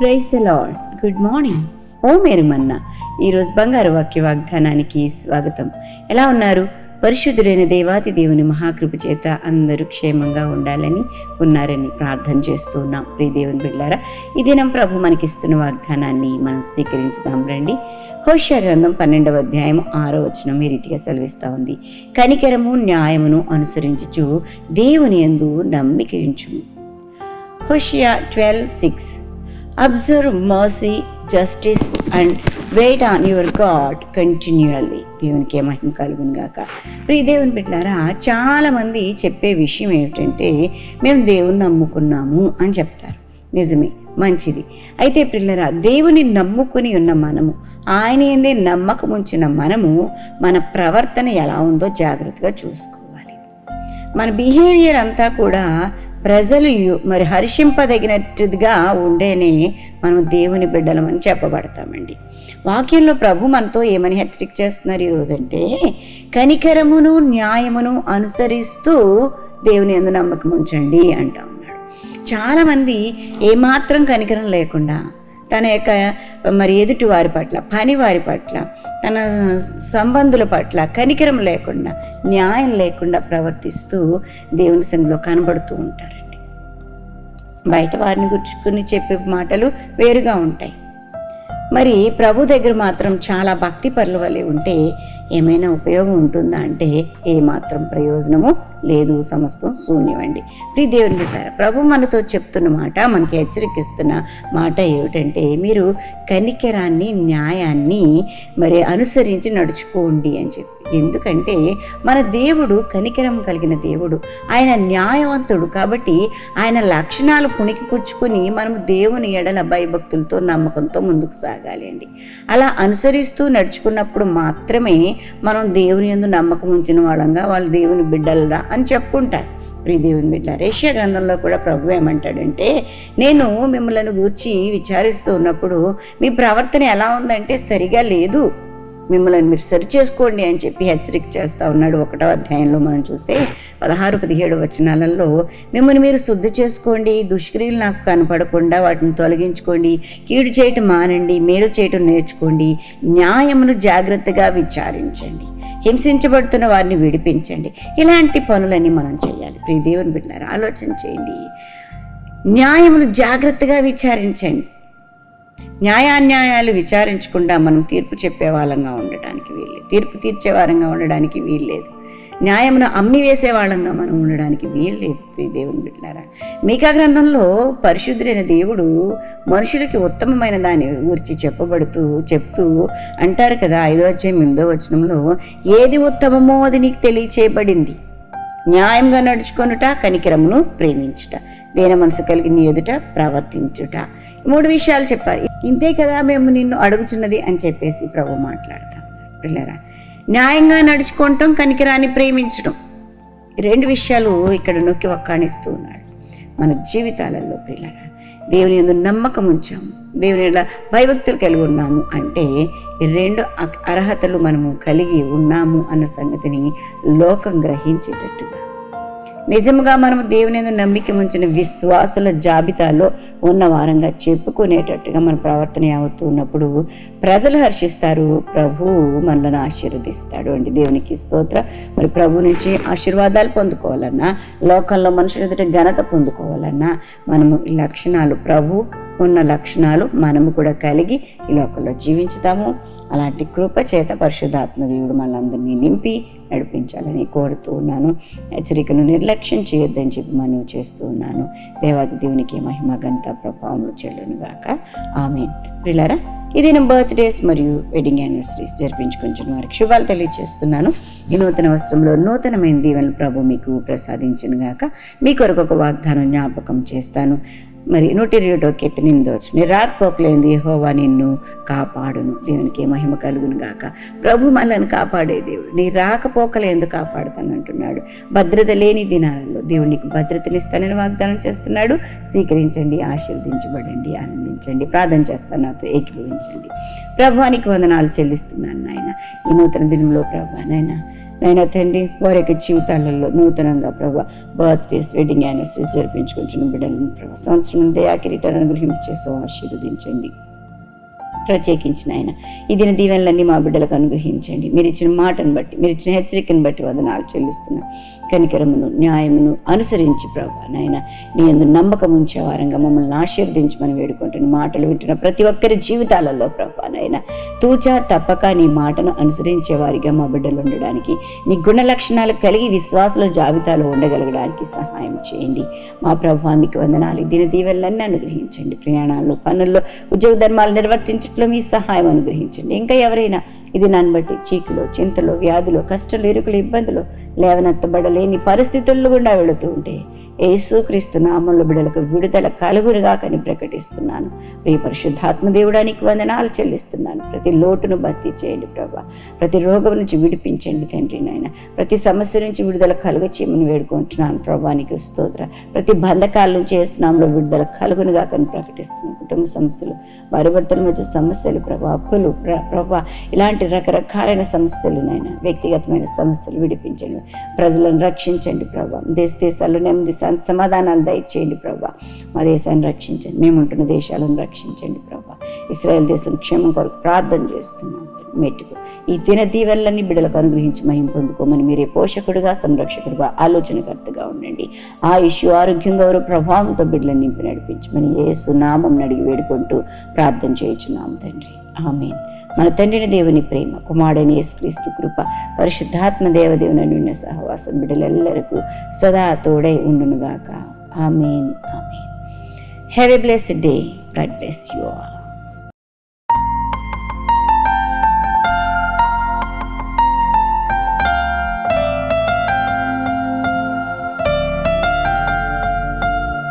praise the Lord good morning ఓ మేరుమన్న ఈరోజు బంగారు వాక్య వాగ్దానానికి స్వాగతం. ఎలా ఉన్నారు? పరిశుద్ధుడైన దేవాతి దేవుని మహాకృప చేత అందరూ క్షేమంగా ఉండాలని ఉన్నారని ప్రార్థన చేస్తూ ఉన్నాం ప్రియ దేవుని బిళ్ళారా ఈ దినం ప్రభు మనకిస్తున్న వాగ్దానాన్ని మనం స్వీకరించుదాం రండి. హోషా గ్రంథం పన్నెండవ అధ్యాయం ఆరో వచనం ఈ రీతిగా సెలవిస్తూ ఉంది. కనికరము న్యాయమును అనుసరించుచు దేవుని యందు నమ్మిక Hosea twelve six. Observe mercy justice and wait on your God continually దేవునికి మహిమ కలుగును గాక. ప్రియ దేవుని బిడ్డారా చాలామంది చెప్పే విషయం ఏమిటంటే మేము దేవుని నమ్ముకున్నాము అని చెప్తారు. నిజమే మంచిది. అయితే పిల్లరా దేవుని నమ్ముకుని ఉన్న మనము ఆయన ఏందే నమ్మకం ఉంచిన మనము మన ప్రవర్తన ఎలా ఉందో జాగ్రత్తగా చూసుకోవాలి. మన బిహేవియర్ అంతా కూడా ప్రజలు యు- మరి హర్షింపదగినట్టుగా ఉండేనే మనం దేవుని బిడ్డలమని చెప్పబడతామండి. వాక్యంలో ప్రభు మనతో ఏమని హెచ్చరిక చేస్తున్నారు ఈరోజు అంటే కనికరమును న్యాయమును అనుసరిస్తూ దేవుని ఎందు నమ్మకం ఉంచండి అంటా ఉన్నాడు. చాలామంది ఏమాత్రం కనికరం లేకుండా తన యొక్క మరి ఎదుటి వారి పట్ల పని వారి పట్ల తన సంబంధుల పట్ల కనికరం లేకుండా న్యాయం లేకుండా ప్రవర్తిస్తూ దేవుని సన్నిధిలో కనబడుతూ ఉంటారు. బయట వారిని గుర్చుకుని చెప్పే మాటలు వేరుగా ఉంటాయి. మరి ప్రభు దగ్గర మాత్రం చాలా భక్తి పరుల వలె ఉంటే ఏమైనా ఉపయోగం ఉంటుందా అంటే ఏమాత్రం ప్రయోజనము లేదు సమస్తం శూన్యమండి. ప్రీ దేవుని బిడ్డారా ప్రభు మనతో చెప్తున్న మాట మనకి హెచ్చరికిస్తున్న మాట ఏమిటంటే మీరు కనికరాన్ని న్యాయాన్ని మరి అనుసరించి నడుచుకోండి అని చెప్పి. ఎందుకంటే మన దేవుడు కనికరం కలిగిన దేవుడు. ఆయన న్యాయవంతుడు కాబట్టి ఆయన లక్షణాలు పుణికి పుచ్చుకొని మనము దేవుని ఎడల భయభక్తులతో నమ్మకంతో ముందుకు సాగాలి అండి అలా అనుసరిస్తూ నడుచుకున్నప్పుడు మాత్రమే మనం దేవుని ఎందు నమ్మకం ఉంచిన వాళ్ళంగా వాళ్ళు దేవుని బిడ్డలరా అని చెప్పుకుంటారు. ప్రియ దేవుని బిడ్డ రేషియా గ్రంథంలో కూడా ప్రభు ఏమంటాడంటే నేను మిమ్మల్ని గూర్చి విచారిస్తూ ఉన్నప్పుడు మీ ప్రవర్తన ఎలా ఉందంటే సరిగా లేదు. మిమ్మల్ని మీరు సరి చేసుకోండి అని చెప్పి హెచ్చరిక చేస్తూ ఉన్నాడు. ఒకటో అధ్యాయంలో మనం చూస్తే పదహారు పదిహేడు వచనాలలో మిమ్మల్ని మీరు శుద్ధి చేసుకోండి దుష్క్రియలు నాకు కనపడకుండా వాటిని తొలగించుకోండి కీడు చేయటం మానండి మేలు చేయటం నేర్చుకోండి న్యాయమును జాగ్రత్తగా విచారించండి హింసించబడుతున్న వారిని విడిపించండి. ఇలాంటి పనులన్నీ మనం చేయాలి. ప్రియ దేవుని బిడ్డారు ఆలోచన చేయండి. న్యాయమును జాగ్రత్తగా విచారించండి. న్యాయాన్యాయాలు విచారించకుండా మనం తీర్పు చెప్పే వాళ్ళంగా ఉండడానికి వీల్లేదు. తీర్పు తీర్చేవారంగా ఉండడానికి వీల్లేదు. న్యాయమును అమ్మి వేసే వాళ్ళంగా మనం ఉండడానికి వీల్లేదు ప్రియ దేవుని బిడ్డారా మీకా గ్రంథంలో పరిశుద్ధుడైన దేవుడు మనుషులకి ఉత్తమమైన దాని గురించి చెప్పబడుతూ చెప్తూ అంటారు కదా ఐదో అధ్యాయం ఎనిమిదో వచనంలో ఏది ఉత్తమమో అది నీకు తెలియచేయబడింది. న్యాయంగా నడుచుకొనుట కనికరమును ప్రేమించుట దేన మనసు కలిగి నీ ఎదుట ప్రవర్తించుట. మూడు విషయాలు చెప్పారు. ఇంతే కదా మేము నిన్ను అడుగుచున్నది అని చెప్పేసి ప్రభు మాట్లాడతాం పిల్లరా న్యాయంగా నడుచుకోవటం కనికిరాన్ని ప్రేమించడం. రెండు విషయాలు ఇక్కడ నొక్కి వక్కాణిస్తూ ఉన్నాడు. మన జీవితాలలో పిల్లరా దేవుని ఎందు నమ్మకం ఉంచాము. దేవుని భయభక్తులు కలిగి ఉన్నాము అంటే రెండు అర్హతలు మనము కలిగి ఉన్నాము అన్న సంగతిని లోకం గ్రహించేటట్టుగా నిజముగా మనము దేవుని నమ్మిక ఉంచిన విశ్వాసుల జాబితాలో ఉన్న వారంగా చెప్పుకునేటట్టుగా మన ప్రవర్తన అవుతున్నప్పుడు ప్రజలు హర్షిస్తారు ప్రభు మనలను ఆశీర్వదిస్తాడు అండి. దేవునికి స్తోత్ర. మరి ప్రభు నుంచి ఆశీర్వాదాలు పొందుకోవాలన్నా లోకంలో మనుషుల ఎదుట ఘనత పొందుకోవాలన్నా మనము ఈ లక్షణాలు ప్రభు ఉన్న లక్షణాలు మనము కూడా కలిగి ఈ లోకంలో జీవించుతాము. అలాంటి కృప చేత పరిశుద్ధాత్మ దేవుడు మనందరినీ నింపి నడిపించాలని కోరుతూ ఉన్నాను. హెచ్చరికను నిర్లక్ష్యం చేయొద్దని చెప్పి మనవి చేస్తూ ఉన్నాను. దేవాది దేవునికి మహిమ గంత ప్రభావములు చెల్లును గాక. ఆమె పిల్లరా ఇది నా బర్త్డేస్ మరియు వెడ్డింగ్ యానివర్సరీస్ జరిపించుకుంటున్న వారికి శుభాలు తెలియజేస్తున్నాను. ఈ నూతన వస్త్రంలో నూతనమైన దీవెనలు ప్రభు మీకు ప్రసాదించను గాక. మీ కొరకు ఒక వాగ్దానం జ్ఞాపకం చేస్తాను. మరి నూట ఇరవై ఒకటో కీర్తన ఎనిమిదో వచ్చు రాకపోకలేంది యెహోవా నిన్ను కాపాడును. దేవునికి మహిమ కలుగును గాక. ప్రభు మనల్ని కాపాడే దేవుడు. నీ రాకపోకలేందు కాపాడుతాను? అంటున్నాడు. భద్రత లేని దినాలలో దేవుడు నీకు భద్రతనిస్తానని వాగ్దానం చేస్తున్నాడు. స్వీకరించండి ఆశీర్వదించబడండి ఆనందించండి. ప్రార్థన చేస్తాను నాతో ఏకీభవించండి. ప్రభానికి వందనాలు చెల్లిస్తున్నాను నాయన. ఈ నూతన దినంలో ప్రభా నాయన నాయన తండ్రి వారి యొక్క జీవితాలలో నూతనంగా ప్రభా బర్త్డేస్ వెడ్డింగ్ యానివర్సరీస్ జరిపించుకుంటున్న బిడ్డలను ప్రభా. సంవత్సరం దయా కిరీటాన్ని అనుగ్రహించేసో ఆశీర్వదించండి. ప్రత్యేకించిన ఆయన ఈ దిన దీవెనలన్నీ మా బిడ్డలకు అనుగ్రహించండి. మీరు ఇచ్చిన మాటను బట్టి మీరు ఇచ్చిన హెచ్చరికను బట్టి వదనాలు చెల్లిస్తున్నాం. కనికరమును న్యాయమును అనుసరించి ప్రభా నాయన నీ ఎందు నమ్మకం ఉంచే వారంగా మమ్మల్ని ఆశీర్వదించమని వేడుకుంటున్న. మాటలు వింటున్న ప్రతి ఒక్కరి జీవితాలలో ప్రభు. నాయన తూచా తప్పక నీ మాటను అనుసరించే వారిగా మా బిడ్డలు ఉండడానికి నీ గుణ లక్షణాలు కలిగి విశ్వాసుల జాబితాలో ఉండగలగడానికి సహాయం చేయండి. మా ప్రభా మీకు వందనాలు. దిన దీవెనలన్నీ అనుగ్రహించండి. ప్రయాణాల్లో పనుల్లో ఉద్యోగ ధర్మాలు నిర్వర్తించట్లో మీ సహాయం అనుగ్రహించండి. ఇంకా ఎవరైనా ఇది నన్ను బట్టి చీకులు చింతలు వ్యాధులు కష్టాలు ఇరుకులు ఇబ్బందులు లేవనెత్తబడలేని పరిస్థితుల్లో గుండా వెళుతూ ఉంటే యేసుక్రీస్తు నామంలో బిడలకు విడుదల కలుగురుగా కని ప్రకటిస్తున్నాను. ప్రియ పరిశుద్ధాత్మ దేవుడానికి వందనాలు చెల్లిస్తున్నాను. ప్రతి లోటును భర్తీ చేయండి ప్రభా. ప్రతి రోగం నుంచి విడిపించండి తండ్రి నాయన. ప్రతి సమస్య నుంచి విడుదల కలుగ చేయమని వేడుకుంటున్నాను ప్రభానికి స్తోత్ర. ప్రతి బంధకాల నుంచి వేస్తున్నాంలో విడుదల కలుగునుగా కని ప్రకటిస్తున్నాను. కుటుంబ సమస్యలు భార్య భర్తల మధ్య సమస్యలు ప్రభా అప్పులు ప్రభా ఇలాంటి రకరకాలైన సమస్యలు నాయన వ్యక్తిగతమైన సమస్యలు విడిపించండి. ప్రజలను రక్షించండి ప్రభా. దేశ దేశాల్లో నెమ్మది సమాధానాలు దయచేయండి ప్రభా. మా దేశాన్ని రక్షించండి. మేము ఉంటున్న దేశాలను రక్షించండి ప్రభా. ఇస్రాయల్ దేశం క్షేమం కొరకు ప్రార్థన చేస్తున్నాను మెట్టుకు ఈ దిన దీవెనలన్నీ బిడ్డలకు అనుగ్రహించి మహిం పొందుకోమని మీరే పోషకుడుగా సంరక్షకుడుగా ఆలోచనకర్తగా ఉండండి. ఆ ఇష్యూ గౌరవ ప్రభావంతో బిడ్డలను నింపి నడిపించమని యేసు సునామం అడిగి వేడుకుంటూ ప్రార్థన చేయుచున్నాం తండ్రి. ఆమేన్. మన తండ్రిని దేవుని ప్రేమ కుమారుడని యేసుక్రీస్తు కృప పరిశుద్ధాత్మ దేవదేవుని నిన్న సహవాసం బిడ్డలెల్లరకు సదా తోడై ఉండునుగాక. Amen. Amen. Have a blessed day God bless you all